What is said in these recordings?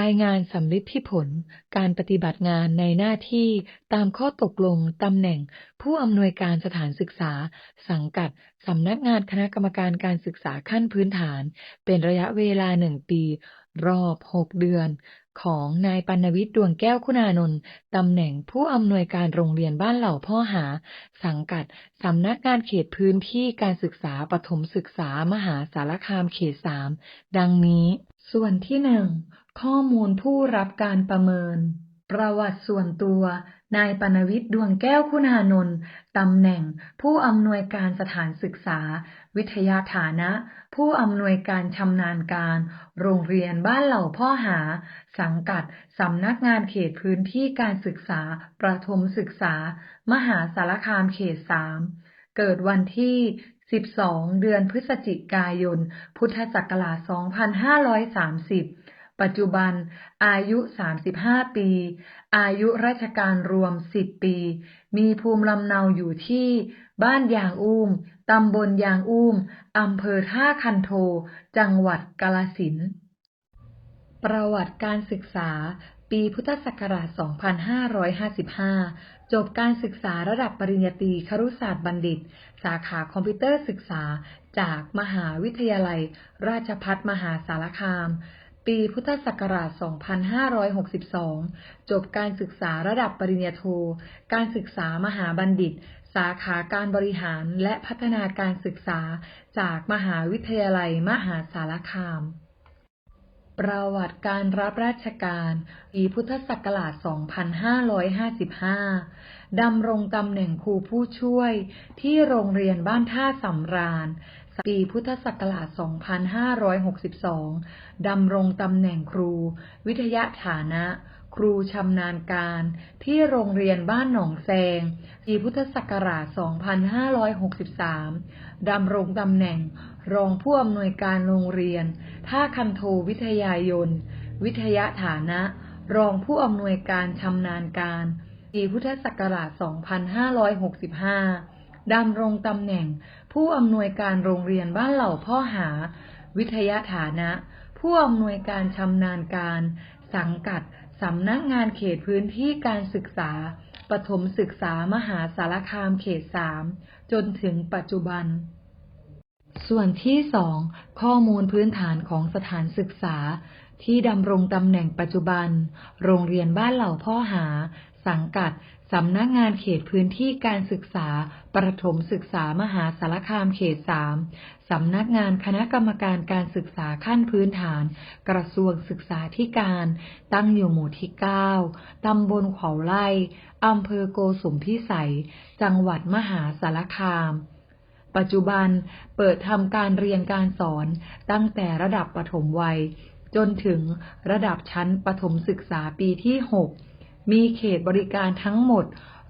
รายงานสำลิดที่ผลการปฏิบัติงานในหน้าที่ตามข้อตกลงตำแหน่ง ผู้อำนวยการสถานศึกษา สังกัดสำนักงานคณะกรรมการการศึกษาขั้นพื้นฐาน เป็นระยะเวลาหนึ่งปี รอบ6เดือน ของนายปัณวิทย์ดวงแก้วคุณานนท์ตำแหน่งผู้อำนวยการโรงเรียนบ้านเหล่าพ่อหา สังกัดสำนักงานเขตพื้นที่การศึกษาปฐมศึกษามหาสารคามเขต3ดังนี้ ส่วนที่หนึ่ง ข้อมูลผู้รับการประเมิน ประวัติส่วนตัว นายปณวิทย์ดวงแก้วคุณานนท์ตำแหน่ง ผู้อำนวยการสถานศึกษา วิทยาฐานะ ผู้อำนวยการชำนาญการ โรงเรียนบ้านเหล่าพ่อหา สังกัดสำนักงานเขตพื้นที่การศึกษา ประถมศึกษา มหาสารคามเขต3เกิดวันที่12 เดือนพฤศจิกายน พุทธศักราช 2530 ปัจจุบัน อายุ 35 ปี อายุราชการรวม 10 ปี มีภูมิลำเนาอยู่ที่ บ้านยางอุ้ม ตำบลยางอุ้ม อำเภอท่าคันโท จังหวัดกาฬสิน ประวัติการศึกษา ปีพุทธศักราช 2555 จบการศึกษาระดับปริญญาตรีครุศาสตร์บัณฑิต สาขาคอมพิวเตอร์ศึกษาจากมหาวิทยาลัย ราชภัฏมหาสารคาม ปีพุทธศักราช 2562 จบการศึกษาระดับปริญญาโท การศึกษามหาบัณฑิต สาขาการบริหารและพัฒนาการศึกษาจากมหาวิทยาลัยมหาสารคาม ประวัติการรับราชการปีพุทธศักราช 2555 ดำรงตำแหน่งครูผู้ช่วยที่โรงเรียนบ้านท่าสำราญ ปีพุทธศักราช 2562 ดำรงตำแหน่งครู วิทยาฐานะ ครูชำนาญการ ที่โรงเรียนบ้านหนองแซง ปีพุทธศักราช 2563 ดำรงตำแหน่ง รองผู้อำนวยการโรงเรียน ท่าคันโทวิทยายน วิทยาฐานะ รองผู้อำนวยการชำนาญการ ปีพุทธศักราช 2565ดำรงตำแหน่ง ผู้อำนวยการโรงเรียนบ้านเหล่าพ่อหา วิทยาฐานะ ผู้อำนวยการชำนาญการ สังกัดสำนักงานเขตพื้นที่การศึกษา ปฐมศึกษามหาสารคามเขต3จนถึงปัจจุบัน ส่วนที่2ข้อมูลพื้นฐานของสถานศึกษา ที่ดำรงตำแหน่งปัจจุบัน โรงเรียนบ้านเหล่าพ่อหา สังกัด สำนักงานเขตพื้นที่การศึกษา ประถมศึกษามหาสารคามเขต3สำนักงานคณะกรรมการการศึกษาขั้นพื้นฐาน กระทรวงศึกษาธิการ ตั้งอยู่หมู่ที่ 9 ตำบลขวาวไร่อำเภอโกสุมพิสัย จังหวัดมหาสารคาม ปัจจุบันเปิดทำการเรียนการสอนตั้งแต่ระดับประถมวัย จนถึงระดับชั้นประถมศึกษาปีที่ 6 มีเขตบริการทั้งหมด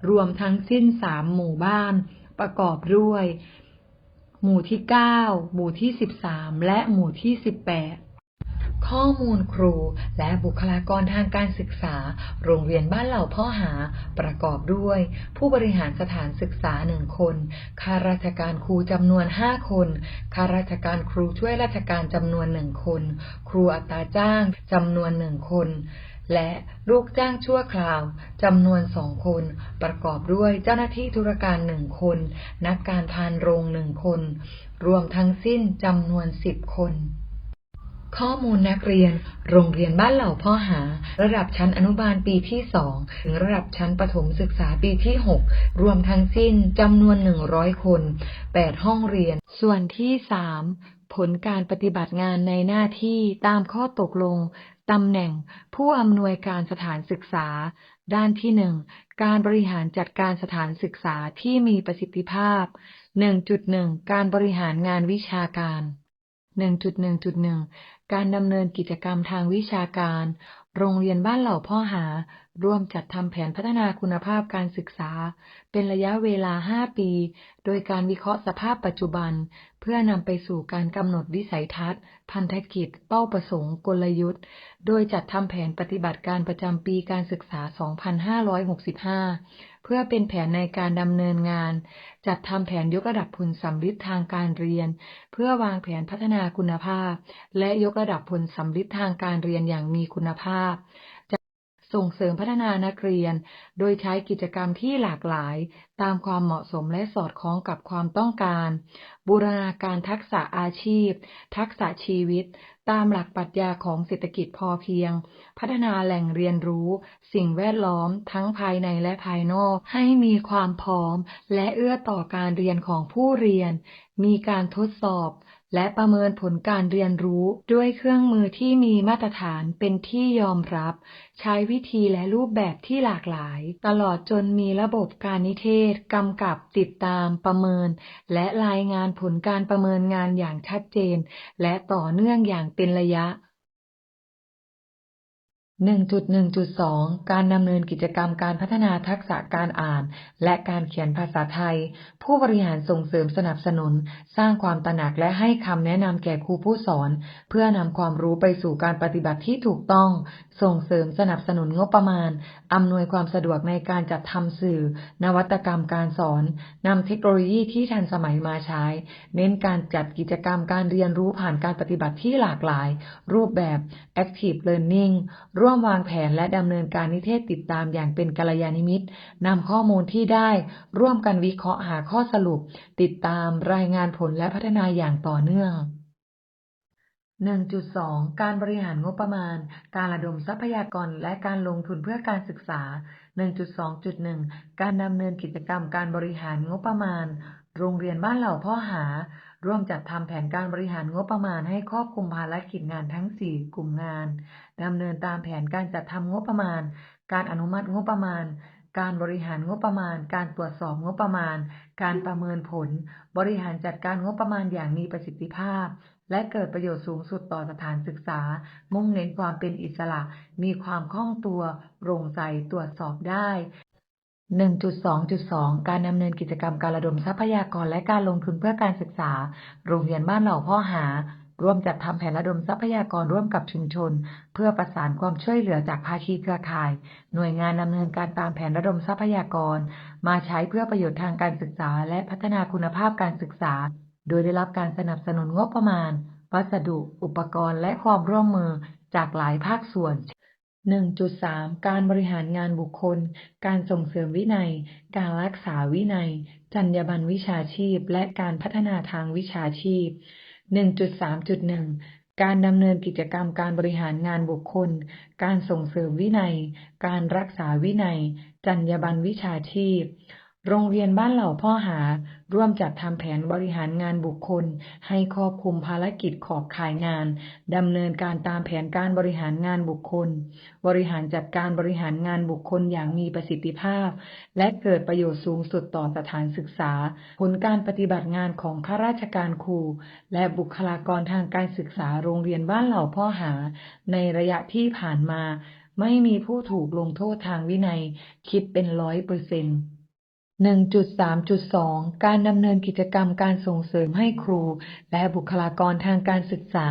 รวมทั้งสิ้น3หมู่บ้าน ประกอบด้วย หมู่ที่ 9 หมู่ที่ 13 และหมู่ที่ 18ข้อมูลครูและบุคลากรทางการศึกษา โรงเรียนบ้านเหล่าพ่อหา ประกอบด้วย ผู้บริหารสถานศึกษาหนึ่งคนข้าราชการครูจำนวน5คนข้าราชการครูช่วยราชการจำนวนหนึ่งคน ครูอัตราจ้างจำนวนหนึ่งคน และลูกจ้างชั่วคราวจำนวนสองคน ประกอบด้วยเจ้าหน้าที่ธุรการหนึ่งคน นักการพานโรงหนึ่งคน รวมทั้งสิ้นจำนวนสิบคน ข้อมูลนักเรียน โรงเรียนบ้านเหล่าพ่อหา ระดับชั้นอนุบาลปีที่ 2 ถึงระดับชั้นประถมศึกษาปีที่ 6 รวมทั้งสิ้นจำนวน 100 คน 8 ห้องเรียน ส่วนที่ 3 ผลการปฏิบัติงานในหน้าที่ตามข้อตกลงตำแหน่งผู้อำนวยการสถานศึกษา ด้านที่1การบริหารจัดการสถานศึกษาที่มีประสิทธิภาพ 1.1 การบริหารงานวิชาการ 1.1.1 การดำเนินกิจกรรมทางวิชาการ โรงเรียนบ้านเหล่าพ่อหา ร่วมจัดทำแผนพัฒนาคุณภาพการศึกษา เป็นระยะเวลา 5 ปี โดยการวิเคราะห์สภาพปัจจุบัน เพื่อนำไปสู่การกำหนดวิสัยทัศน์ พันธกิจ เป้าประสงค์ กลยุทธ์ โดยจัดทำแผนปฏิบัติการประจำปีการศึกษา 2565 เพื่อเป็นแผนในการดำเนินงาน จัดทำแผนยกระดับผลสัมฤทธิ์ทางการเรียน เพื่อวางแผนพัฒนาคุณภาพ และยกระดับผลสัมฤทธิ์ทางการเรียนอย่างมีคุณภาพส่งเสริมพัฒนานักเรียน โดยใช้กิจกรรมที่หลากหลาย ตามความเหมาะสมและสอดคล้องกับความต้องการ บูรณาการทักษะอาชีพ ทักษะชีวิต ตามหลักปรัชญาของเศรษฐกิจพอเพียง พัฒนาแหล่งเรียนรู้ สิ่งแวดล้อม ทั้งภายในและภายนอก ให้มีความพร้อม และเอื้อต่อการเรียนของผู้เรียน มีการทดสอบ และประเมินผลการเรียนรู้ด้วยเครื่องมือที่มีมาตรฐานเป็นที่ยอมรับ ใช้วิธีและรูปแบบที่หลากหลาย ตลอดจนมีระบบการนิเทศกำกับติดตามประเมิน และรายงานผลการประเมินงานอย่างชัดเจน และต่อเนื่องอย่างเป็นระยะ 1.1.2 การดำเนินกิจกรรมการพัฒนาทักษะการอ่าน และการเขียนภาษาไทย ผู้บริหารส่งเสริมสนับสนุน สร้างความตระหนักและให้คำแนะนำแก่ครูผู้สอน เพื่อนำความรู้ไปสู่การปฏิบัติที่ถูกต้อง ส่งเสริมสนับสนุนงบประมาณ อำนวยความสะดวกในการจัดทำสื่อ นวัตกรรมการสอนนำเทคโนโลยีที่ทันสมัยมาใช้ เน้นการจัดกิจกรรมการเรียนรู้ผ่านการปฏิบัติที่หลากหลาย รูปแบบ Active Learning ร่วมวางแผนและดำเนินการนิเทศติดตามอย่างเป็นกัลยาณมิตรนำข้อมูลที่ได้ ร่วมกันวิเคราะห์หาข้อสรุป ติดตามรายงานผลและพัฒนาอย่างต่อเนื่อง 1.2 การบริหารงบประมาณ การระดมทรัพยากรและการลงทุนเพื่อการศึกษา 1.2.1 การดำเนินกิจกรรมการบริหารงบประมาณ โรงเรียนบ้านเหล่าพ่อหา ร่วมจัดทำแผนการบริหารงบประมาณให้ครอบคลุมภารกิจงานทั้ง 4 กลุ่มงานดำเนินตามแผนการจัดทำงบประมาณ การอนุมัติงบประมาณ การบริหารงบประมาณ การตรวจสอบงบประมาณ การประเมินผล บริหารจัดการงบประมาณอย่างมีประสิทธิภาพ และเกิดประโยชน์สูงสุดต่อสถานศึกษา มุ่งเน้นความเป็นอิสระ มีความคล่องตัวโปร่งใสตรวจสอบได้ 1.2.2 การดำเนินกิจกรรมการระดมทรัพยากรและการลงทุนเพื่อการศึกษา โรงเรียนบ้านเหล่าพ่อหา ร่วมจัดทำแผนระดมทรัพยากรร่วมกับชุมชน เพื่อประสานความช่วยเหลือจากภาคีเครือข่าย หน่วยงานดำเนินการตามแผนระดมทรัพยากร มาใช้เพื่อประโยชน์ทางการศึกษา และพัฒนาคุณภาพการศึกษา โดยได้รับการสนับสนุนงบประมาณ วัสดุ อุปกรณ์ และความร่วมมือจากหลายภาคส่วน 1.3 การบริหารงานบุคคล การส่งเสริมวินัย การรักษาวินัย จรรยาบรรณวิชาชีพ และการพัฒนาทางวิชาชีพ 1.3.1 การดำเนินกิจกรรมการบริหารงานบุคคล การส่งเสริมวินัย การรักษาวินัย จรรยาบรรณวิชาชีพ โรงเรียนบ้านเหล่าพ่อหา ร่วมจัดทำแผนบริหารงานบุคคล ให้ครอบคลุมภารกิจขอบข่ายงานดำเนินการตามแผนการบริหารงานบุคคล บริหารจัดการบริหารงานบุคคลอย่างมีประสิทธิภาพ และเกิดประโยชน์สูงสุดต่อสถานศึกษา ผลการปฏิบัติงานของข้าราชการครู และบุคลากรทางการศึกษาโรงเรียนบ้านเหล่าพ่อหา ในระยะที่ผ่านมา ไม่มีผู้ถูกลงโทษทางวินัย คิดเป็นร้อยเปอร์เซ็นต์ 1.3.2 การดำเนินกิจกรรมการส่งเสริมให้ครู และบุคลากรทางการศึกษา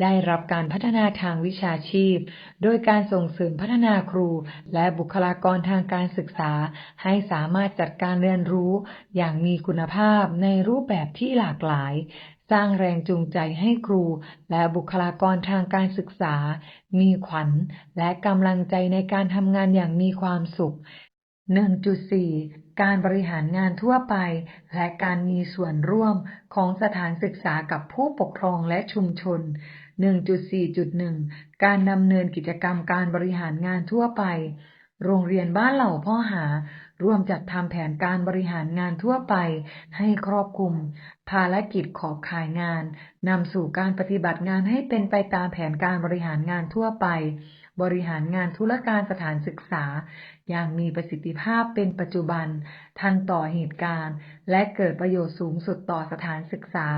ได้รับการพัฒนาทางวิชาชีพ โดยการส่งเสริมพัฒนาครู และบุคลากรทางการศึกษา ให้สามารถจัดการเรียนรู้ อย่างมีคุณภาพในรูปแบบที่หลากหลาย สร้างแรงจูงใจให้ครู และบุคลากรทางการศึกษา มีขวัญ และกำลังใจในการทำงานอย่างมีความสุข1.4 การบริหารงานทั่วไป และการมีส่วนร่วมของสถานศึกษากับผู้ปกครองและชุมชน 1.4.1 การดำเนินกิจกรรมการบริหารงานทั่วไป โรงเรียนบ้านเหล่าพ่อหา ร่วมจัดทำแผนการบริหารงานทั่วไป ให้ครอบคลุม ภารกิจขอบข่ายงานนำสู่การปฏิบัติงานให้เป็นไปตามแผนการบริหารงานทั่วไป บริหารงานธุรการสถานศึกษา อย่างมีประสิทธิภาพเป็นปัจจุบัน ทันต่อเหตุการณ์ และเกิดประโยชน์สูงสุดต่อสถานศึกษา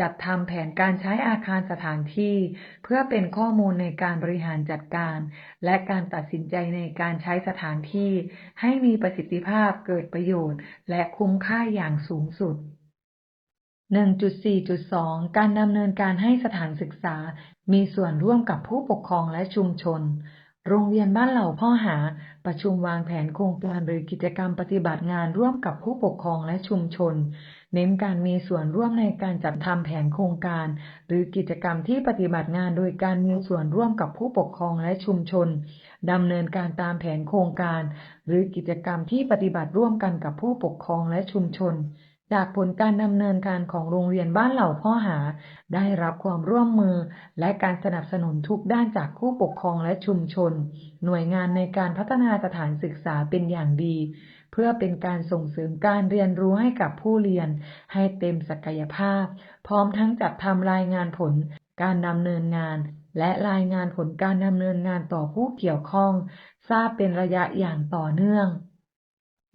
จัดทำแผนการใช้อาคารสถานที่ เพื่อเป็นข้อมูลในการบริหารจัดการ และการตัดสินใจในการใช้สถานที่ ให้มีประสิทธิภาพเกิดประโยชน์ และคุ้มค่าอย่างสูงสุด 1.4.2 การดำเนินการให้สถานศึกษา มีส่วนร่วมกับผู้ปกครองและชุมชน โรงเรียนบ้านเหล่าพ่อหา ประชุมวางแผนโครงการหรือกิจกรรมปฏิบัติงานร่วมกับผู้ปกครองและชุมชน เน้นการมีส่วนร่วมในการจัดทำแผนโครงการ หรือกิจกรรมที่ปฏิบัติงานโดยการมีส่วนร่วมกับผู้ปกครองและชุมชนดำเนินการตามแผนโครงการ หรือกิจกรรมที่ปฏิบัติร่วมกันกับผู้ปกครองและชุมชน จากผลการดำเนินการของโรงเรียนบ้านเหล่าพ่อหา ได้รับความร่วมมือและการสนับสนุนทุกด้านจากผู้ปกครองและชุมชน หน่วยงานในการพัฒนาสถานศึกษาเป็นอย่างดี เพื่อเป็นการส่งเสริมการเรียนรู้ให้กับผู้เรียน ให้เต็มศักยภาพ พร้อมทั้งจัดทำรายงานผลการดำเนินงาน และรายงานผลการดำเนินงานต่อผู้เกี่ยวข้อง ทราบเป็นระยะอย่างต่อเนื่อง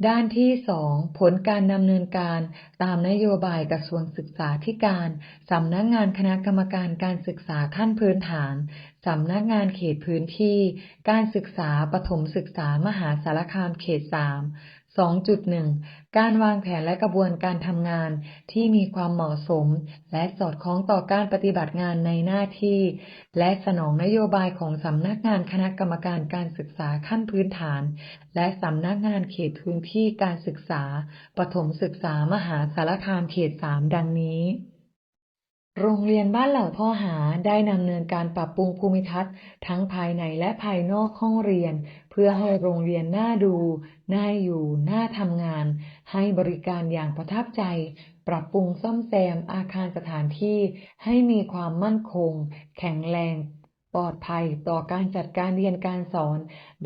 ด้านที่ 2 ผลการดำเนินการตามนโยบายกระทรวงศึกษาธิการสำนักงานคณะกรรมการการศึกษาขั้นพื้นฐานสำนักงานเขตพื้นที่ การศึกษาปฐมศึกษามหาสารคามเขต 3 2.1 การวางแผนและกระบวนการทำงานที่มีความเหมาะสม และสอดคล้องต่อการปฏิบัติงานในหน้าที่ และสนองนโยบายของสำนักงานคณะกรรมการการศึกษาขั้นพื้นฐาน และสำนักงานเขตพื้นที่การศึกษาปฐมศึกษามหาสารคามเขต 3 ดังนี้ โรงเรียนบ้านเหล่าพ่อหาได้ดำเนินการปรับปรุงภูมิทัศน์ ทั้งภายในและภายนอกห้องเรียน เพื่อให้โรงเรียนน่าดู น่าอยู่ น่าทำงาน ให้บริการอย่างประทับใจ ปรับปรุงซ่อมแซมอาคารสถานที่ ให้มีความมั่นคง แข็งแรง ปลอดภัยต่อการจัดการเรียนการสอน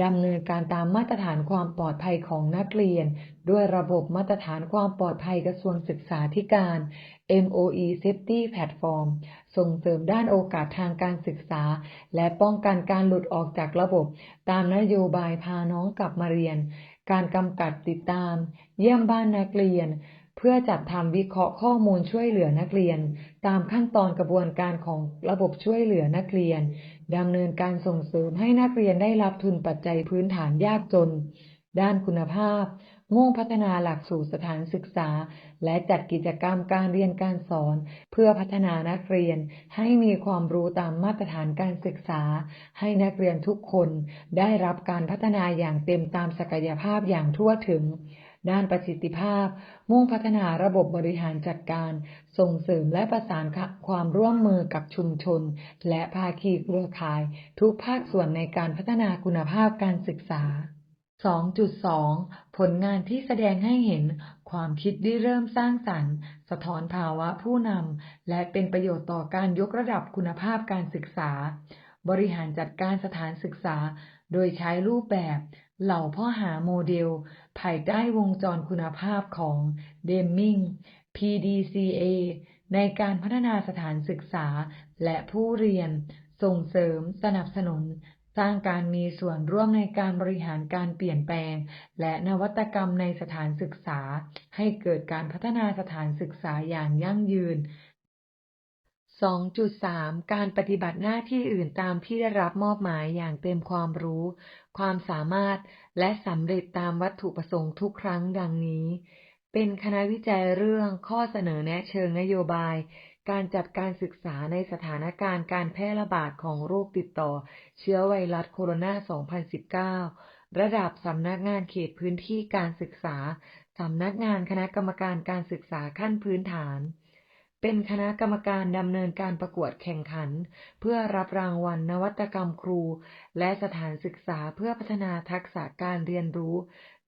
ดำเนินการตามมาตรฐานความปลอดภัยของนักเรียน ด้วยระบบมาตรฐานความปลอดภัยกระทรวงศึกษาธิการ MOE Safety Platform ส่งเสริมด้านโอกาสทางการศึกษา และป้องกันการหลุดออกจากระบบ ตามนโยบายพาน้องกลับมาเรียน การกำกับติดตาม เยี่ยมบ้านนักเรียน เพื่อจัดทำวิเคราะห์ข้อมูลช่วยเหลือนักเรียน ตามขั้นตอนกระบวนการของระบบช่วยเหลือนักเรียนดำเนินการส่งเสริมให้นักเรียนได้รับทุนปัจจัยพื้นฐานยากจน ด้านคุณภาพ มุ่งพัฒนาหลักสูตรสถานศึกษา และจัดกิจกรรมการเรียนการสอน เพื่อพัฒนานักเรียนให้มีความรู้ตามมาตรฐานการศึกษา ให้นักเรียนทุกคนได้รับการพัฒนาอย่างเต็มตามศักยภาพอย่างทั่วถึงด้านประสิทธิภาพ มุ่งพัฒนาระบบบริหารจัดการ ส่งเสริมและประสานความร่วมมือกับชุมชน และภาคีเครือข่าย ทุกภาคส่วนในการพัฒนาคุณภาพการศึกษา 2.2 ผลงานที่แสดงให้เห็นความคิดที่เริ่มสร้างสรรค์ สะท้อนภาวะผู้นำ และเป็นประโยชน์ต่อการยกระดับคุณภาพการศึกษา บริหารจัดการสถานศึกษา โดยใช้รูปแบบ เหล่าพ่อหาโมเดล ภายใต้วงจรคุณภาพของเดมมิง PDCA ในการพัฒนาสถานศึกษาและผู้เรียน ส่งเสริมสนับสนุน สร้างการมีส่วนร่วมในการบริหารการเปลี่ยนแปลง และนวัตกรรมในสถานศึกษา ให้เกิดการพัฒนาสถานศึกษาอย่างยั่งยืน 2.3 การปฏิบัติหน้าที่อื่นตามที่ได้รับมอบหมายอย่างเต็มความรู้ ความสามารถและสำเร็จตามวัตถุประสงค์ทุกครั้งดังนี้ เป็นคณะวิจัยเรื่องข้อเสนอแนะเชิงนโยบาย การจัดการศึกษาในสถานการณ์การแพร่ระบาดของโรคติดต่อเชื้อไวรัสโคโรนา 2019 ระดับสำนักงานเขตพื้นที่การศึกษา สำนักงานคณะกรรมการการศึกษาขั้นพื้นฐาน เป็นคณะกรรมการดำเนินการประกวดแข่งขัน เพื่อรับรางวัลนวัตกรรมครู และสถานศึกษาเพื่อพัฒนาทักษะการเรียนรู้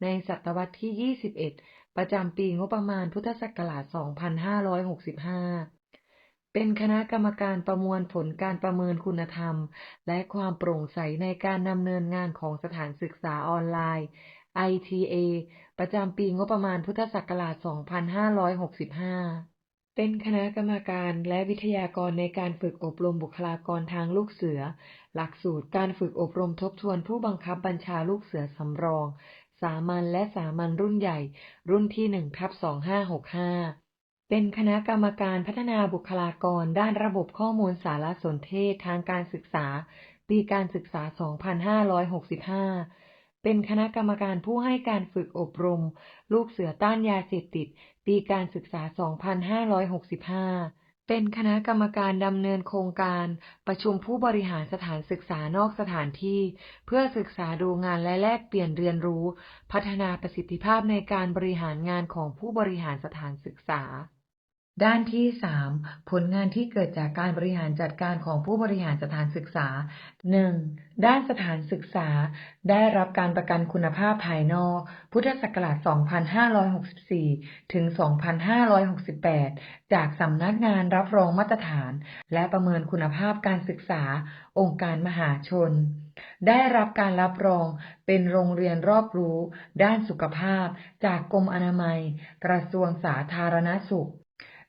ในศตวรรษที่ 21 ประจำปีงบประมาณพุทธศักราช 2565 เป็นคณะกรรมการประมวลผลการประเมินคุณธรรม และความโปร่งใสในการดำเนินงานของสถานศึกษาออนไลน์ ITA ประจำปีงบประมาณพุทธศักราช 2565 เป็นคณะกรรมการและวิทยากรในการฝึกอบรมบุคลากรทางลูกเสือ หลักสูตรการฝึกอบรมทบทวนผู้บังคับบัญชาลูกเสือสำรอง สามัญและสามัญรุ่นใหญ่ รุ่นที่1ทับ2565 เป็นคณะกรรมการพัฒนาบุคลากรด้านระบบข้อมูลสารสนเทศทางการศึกษา ปีการศึกษา 2565 เป็นคณะกรรมการผู้ให้การฝึกอบรม ลูกเสือต้านยาเสพติด ปีการศึกษา 2565เป็นคณะกรรมการดำเนินโครงการประชุมผู้บริหารสถานศึกษานอกสถานที่ เพื่อศึกษาดูงานและแลกเปลี่ยนเรียนรู้ พัฒนาประสิทธิภาพในการบริหารงานของผู้บริหารสถานศึกษา ด้านที่ 3 ผลงานที่เกิดจากการบริหารจัดการของผู้บริหารสถานศึกษา 1. ด้านสถานศึกษา ได้รับการประกันคุณภาพภายนอก พุทธศักราช 2564 ถึง 2568 จากสำนักงานรับรองมาตรฐาน และประเมินคุณภาพการศึกษา องค์การมหาชน ได้รับการรับรองเป็นโรงเรียนรอบรู้ ด้านสุขภาพ จากกรมอนามัย กระทรวงสาธารณสุข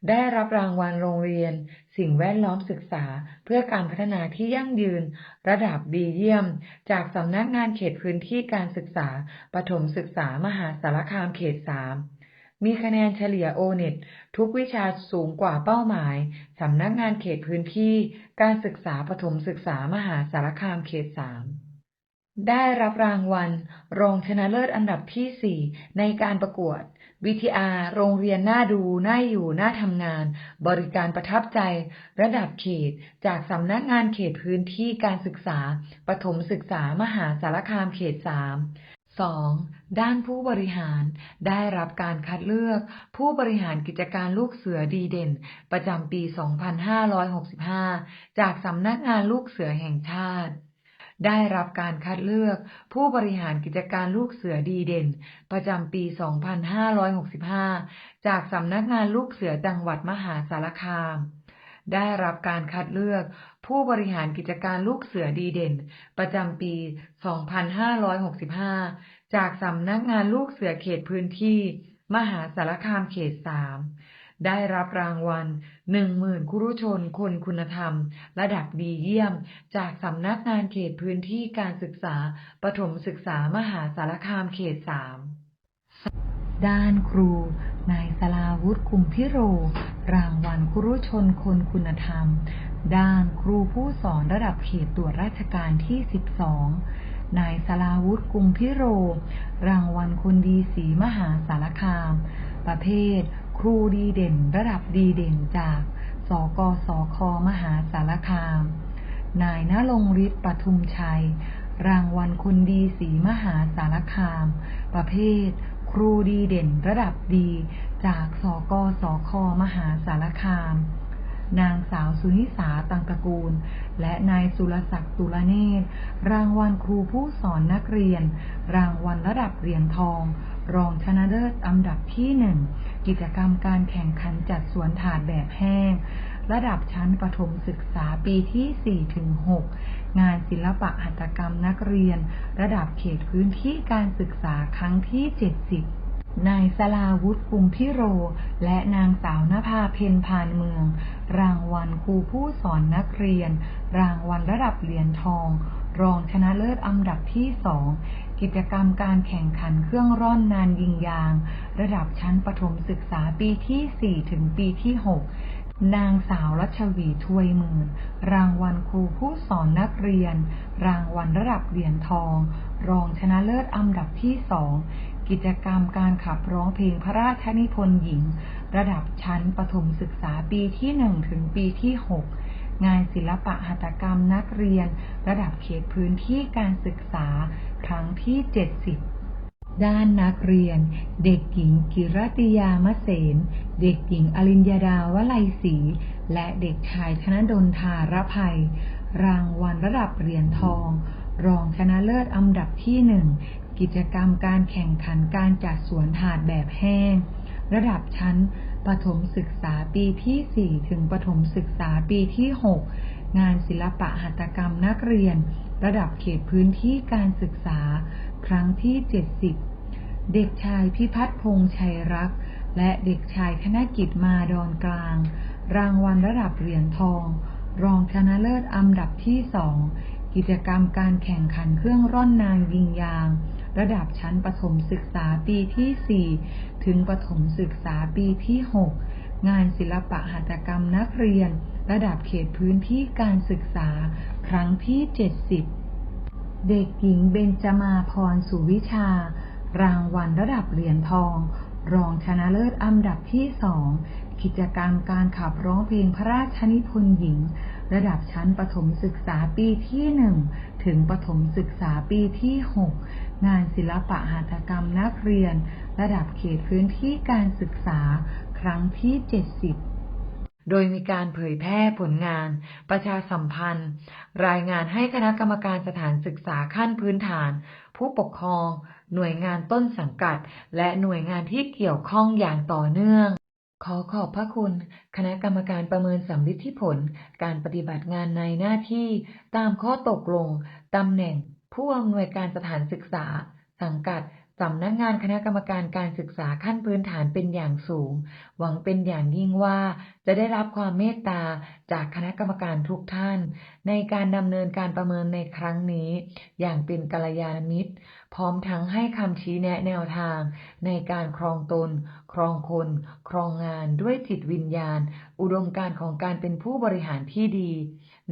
ได้รับรางวัลโรงเรียน สิ่งแวดล้อมศึกษา เพื่อการพัฒนาที่ยั่งยืน ระดับดีเยี่ยม จากสำนักงานเขตพื้นที่การศึกษาประถมศึกษามหาสารคามเขต3มีคะแนนเฉลี่ยโอเน็ตทุกวิชาสูงกว่าเป้าหมาย สำนักงานเขตพื้นที่ การศึกษาประถมศึกษามหาสารคามเขต3ได้รับรางวัล รองชนะเลิศอันดับที่ 4 ในการประกวด VTR โรงเรียนน่าดู น่าอยู่ น่าทำงาน บริการประทับใจ ระดับเขต จากสำนักงานเขตพื้นที่การศึกษา ประถมศึกษามหาสารคามเขต 3 2. ด้านผู้บริหาร ได้รับการคัดเลือก ผู้บริหารกิจการลูกเสือดีเด่น ประจำปี 2565 จากสำนักงานลูกเสือแห่งชาติ ได้รับการคัดเลือก ผู้บริหารกิจการลูกเสือดีเด่น ประจำปี 2565 จากสำนักงานลูกเสือจังหวัดมหาสารคาม ได้รับการคัดเลือก ผู้บริหารกิจการลูกเสือดีเด่น ประจำปี 2565 จากสำนักงานลูกเสือเขตพื้นที่ มหาสารคามเขต 3 ได้รับรางวัล 10,000 คุรุชน คนคุณธรรม ระดับดีเยี่ยม จากสำนักงานเขตพื้นที่การศึกษา ประถมศึกษามหาสารคามเขต 3 ด้านครู นายสลาวุฒิคุมพิโร รางวัลคุรุชน คนคุณธรรม ด้านครูผู้สอนระดับเขตตรวจราชการที่ 12นายสลาวุฒิกุมพิโร รางวัลคนดีศรีมหาสารคาม ประเภท ครูดีเด่น ระดับดีเด่นจาก สกสค มหาสารคาม นายณรงค์ฤทธิ์ปทุมชัย รางวัลคนดีศรีมหาสารคาม ประเภท ครูดีเด่น ระดับดี จาก สกสค มหาสารคาม นางสาวสุนิสาตังตระกูล และนายสุรศักดิ์ตุลเนตร รางวัลครูผู้สอนนักเรียน รางวัลระดับเหรียญทองรองชนะเลิศอันดับที่หนึ่ง กิจกรรมการแข่งขันจัดสวนถาดแบบแห้ง ระดับชั้นประถมศึกษาปีที่4ถึง6งานศิลปะหัตถกรรมนักเรียน ระดับเขตพื้นที่การศึกษาครั้งที่ 70นายสลาวุฒิกุมพิโร และนางสาวนภาเพนพานเมือง รางวัลครูผู้สอนนักเรียน รางวัลระดับเหรียญทอง รองชนะเลิศอันดับที่สอง กิจกรรมการแข่งขันเครื่องร่อนนานยิงยาง ระดับชั้นประถมศึกษาปีที่ 4 ถึงปีที่ 6 นางสาวรัชวีทวยหมื่น รางวัลครูผู้สอนนักเรียน รางวัลระดับเหรียญทอง รองชนะเลิศอันดับที่สองกิจกรรมการขับร้องเพลงพระราชนิพนธ์หญิง ระดับชั้นประถมศึกษาปีที่ 1 ถึงปีที่ 6 งานศิลปะหัตถกรรมนักเรียน ระดับเขตพื้นที่การศึกษา ครั้งที่ 70 ด้านนักเรียน เด็กหญิงกิรติยามะเสน เด็กหญิงอลินยาดาวลัยศรี และเด็กชายธนดลธารภัย รางวัลระดับเหรียญทอง รองชนะเลิศอันดับที่หนึ่งกิจกรรมการแข่งขันการจัดสวนถาดแบบแห้ง ระดับชั้น ประถมศึกษาปีที่ 4 ถึงประถมศึกษาปีที่ 6 งานศิลปะหัตถกรรมนักเรียน ระดับเขตพื้นที่การศึกษา ครั้งที่ 70 เด็กชายพิพัฒน์พงษ์ชัยรัก และเด็กชายธนกิจมาดอนกลาง รางวัลระดับเหรียญทอง รองชนะเลิศอันดับที่สองกิจกรรมการแข่งขันเครื่องร่อนนางยิงยาง ระดับชั้นประถมศึกษาปีที่ 4 ถึงประถมศึกษาปีที่ 6 งานศิลปะหัตถกรรมนักเรียน ระดับเขตพื้นที่การศึกษา ครั้งที่ 70 เด็กหญิงเบญจมาพรสุวิชา รางวัลระดับเหรียญทอง รองชนะเลิศอันดับที่สองกิจกรรมการขับร้องเพลงพระราชนิพนธ์หญิง ระดับชั้นประถมศึกษาปีที่หนึ่งถึงประถมศึกษาปีที่หก งานศิลปะหัตถกรรมนักเรียน ระดับเขตพื้นที่การศึกษาครั้งที่ 70โดยมีการเผยแพร่ผลงาน ประชาสัมพันธ์ รายงานให้คณะกรรมการสถานศึกษาขั้นพื้นฐาน ผู้ปกครอง หน่วยงานต้นสังกัด และหน่วยงานที่เกี่ยวข้องอย่างต่อเนื่อง ขอขอบพระคุณ คณะกรรมการประเมินสำลิดที่ผล การปฏิบัติงานในหน้าที่ ตามข้อตกลงตำแหน่ง ผู้อำนวยการสถานศึกษา สังกัดสำนักงานคณะกรรมการการศึกษาขั้นพื้นฐานเป็นอย่างสูง หวังเป็นอย่างยิ่งว่าจะได้รับความเมตตาจากคณะกรรมการทุกท่าน ในการดำเนินการประเมินในครั้งนี้ อย่างเป็นกัลยาณมิตร พร้อมทั้งให้คำชี้แนะแนวทาง ในการครองตน ครองคน ครองงานด้วยจิตวิญญาณ อุดมการของการเป็นผู้บริหารที่ดี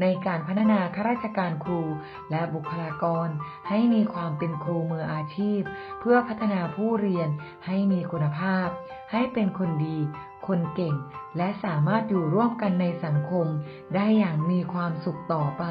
ในการพัฒนาข้าราชการครู และบุคลากร ให้มีความเป็นครูมืออาชีพ เพื่อพัฒนาผู้เรียนให้มีคุณภาพ ให้เป็นคนดี คนเก่ง และสามารถอยู่ร่วมกันในสังคม ได้อย่างมีความสุขต่อไป